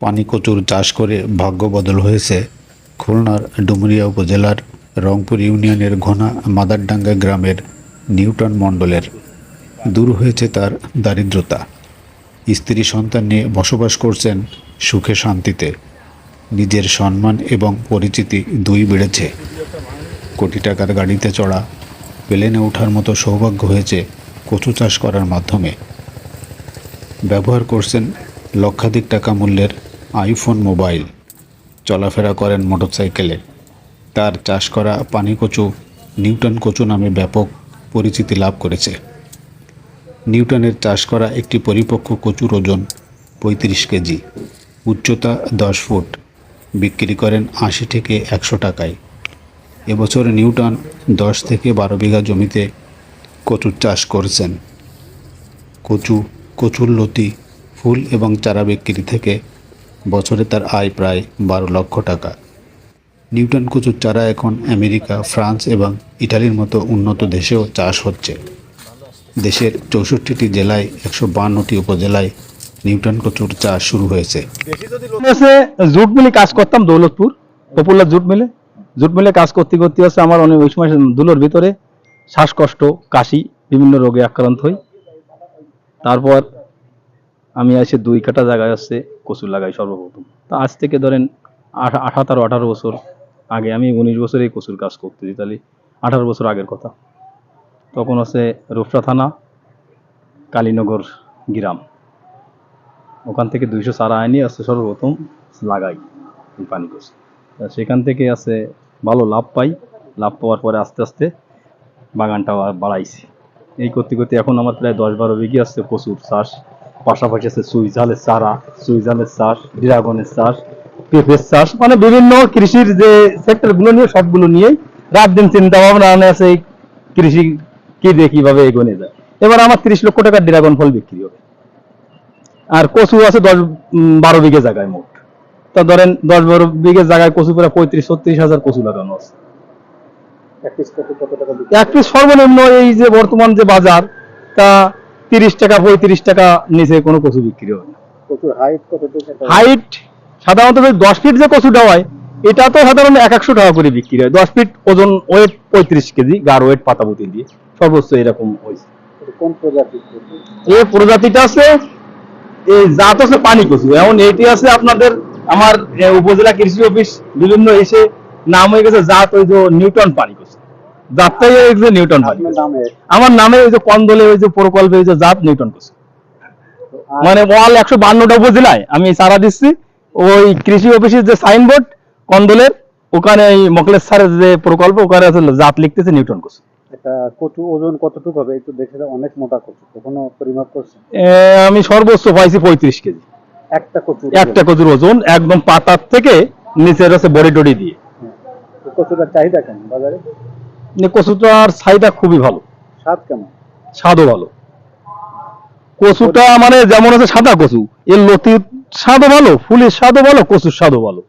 পানি কচুর চাষ করে ভাগ্য বদল হয়েছে। খুলনার ডুমুরিয়া উপজেলার রংপুর ইউনিয়নের ঘোনা মাদারডাঙ্গা গ্রামের নিউটন মণ্ডলের। দূর হয়েছে তার দারিদ্রতা। স্ত্রী সন্তান নিয়ে বসবাস করছেন সুখে শান্তিতে। নিজের সম্মান এবং পরিচিতি দুই বেড়েছে। কোটি টাকার গাড়িতে চড়া, প্লেনে ওঠার মতো সৌভাগ্য হয়েছে কচু চাষ করার মাধ্যমে। ব্যবহার করছেন লক্ষাধিক টাকা মূল্যের আইফোন মোবাইল, চলাফেরা করেন মোটরসাইকেলে। তার চাষ করা পানি কচু, নিউটন কচু নামে ব্যাপক পরিচিতি লাভ করেছে। নিউটনের চাষ করা একটি পরিপক্ক কচুর ওজন পঁয়ত্রিশ কেজি, উচ্চতা দশ ফুট, বিক্রি করেন আশি থেকে একশো টাকায়। এবছর নিউটন দশ থেকে বারো বিঘা জমিতে কচুর চাষ করছেন। কচু, কচুর লতি, ফুল এবং চারা বিক্রি থেকে বছরে তার আয় প্রায় বারো লক্ষ টাকা। নিউটন কচুর চারা এখন আমেরিকা, ফ্রান্স এবং ইটালির মতো উন্নত দেশেও চাষ হচ্ছে। দেশের চৌষট্টিটি জেলায় একশো বান্নটি উপজেলায় নিউটন কচুর চাষ শুরু হয়েছে। জুট মিলে কাজ করতাম দৌলতপুর। পপুলার জুট মিলে। জুট মিলে কাজ করতে করতে হচ্ছে আমার অনেক ওই সময় দুলোর ভিতরে শ্বাসকষ্ট, কাশি, বিভিন্ন রোগে আক্রান্ত হই। তারপর আমি এসে দুই কাটা জায়গায় হচ্ছে কচু লাগাই সর্বপ্রথম। তা আজ থেকে ধরেন আঠা আঠারো আঠারো বছর আগে আমি উনিশ বছরে এই কচুর কাজ করতেছি, তাহলে আঠারো বছর আগের কথা। তখন হচ্ছে রূপসা থানা, কালীনগর গ্রাম। ওখান থেকে দুইশো চারা আইনি আছে সর্বপ্রথম লাগাই এই পানি কচু। সেখান থেকে আছে ভালো লাভ পাই। লাভ পাওয়ার পরে আস্তে আস্তে বাগানটা বাড়াইছি। এই করতে করতে এখন আমার প্রায় দশ বারো বিঘি আছে প্রচুর চাষ। পাশাপাশি আছে সুইজালের চারা সুইজালের চাষ ড্রাগনের চাষ পেঁপের চাষ মানে বিভিন্ন কৃষির যে সেক্টরগুলো নিয়ে সবগুলো নিয়েই রাত দিন চিন্তা ভাবনা আছে এই কৃষি কি দিয়ে কীভাবে এগোনে যায়। এবার আমার তিরিশ লক্ষ টাকার ড্রাগন ফল বিক্রি হবে। আর কচু আছে দশ বারো বিঘে জায়গায় মোট। তা ধরেন দশ বারো বিঘে জায়গায় কচু প্রায় পঁয়ত্রিশ ছত্রিশ হাজার কচু লাগানো আছে। এক পিস সর্বনিম্ন এই যে বর্তমান যে বাজার তা তিরিশ টাকা পঁয়ত্রিশ টাকা নিচে কোনো কচু বিক্রি হয় না। হাইট সাধারণত দশ ফিট যে কচুটা হয় এটা তো সাধারণত এক একশো টাকা করে বিক্রি হয়। দশ ফিট ওজন ওয়েট পঁয়ত্রিশ কেজি গার ওয়েট পাতাবুতি দিয়ে। সর্বোচ্চ এরকম হয়েছে। কোন এই প্রজাতিটা আছে এই জাত আছে পানি কচু। এমন এটি আছে আপনাদের আমার উপজেলা কৃষি অফিস বিভিন্ন এসে নাম হয়ে গেছে জাত ওই যে নিউটন পানি কচু। জাতটাই যে নিউটন। নামে। আমার নামে ওই যে কন্দলে ওই যে প্রকল্পে ওই যে জাত নিউটন আর মানে ওয়াল একশো বান্নটা উপজেলায় আমি সারা দিচ্ছি। ওই কৃষি অফিসের যে সাইনবোর্ড কন্দলের ওখানে এই মকলেশ স্যারের যে প্রকল্প ওখানে আছে জাত লিখতেছে নিউটন কচু ওজন কতটুকু হবে? একটু দেখে অনেক মোটা কচু কখনো পরিমাপ আমি সর্বোচ্চ পাইছি পঁয়ত্রিশ কেজি। একটা কচু একটা কচুর ওজন একদম পাতার থেকে নিচের আছে বড়ি টড়ি দিয়ে। কচুটার চাহিদা কেমন বাজারে? মানে কচুটার ছাইটা খুবই ভালো। স্বাদ কেমন? স্বাদও ভালো। কচুটা মানে যেমন আছে সাদা কচু এর লতির স্বাদও ভালো ফুলের স্বাদও ভালো কচুর স্বাদও ভালো।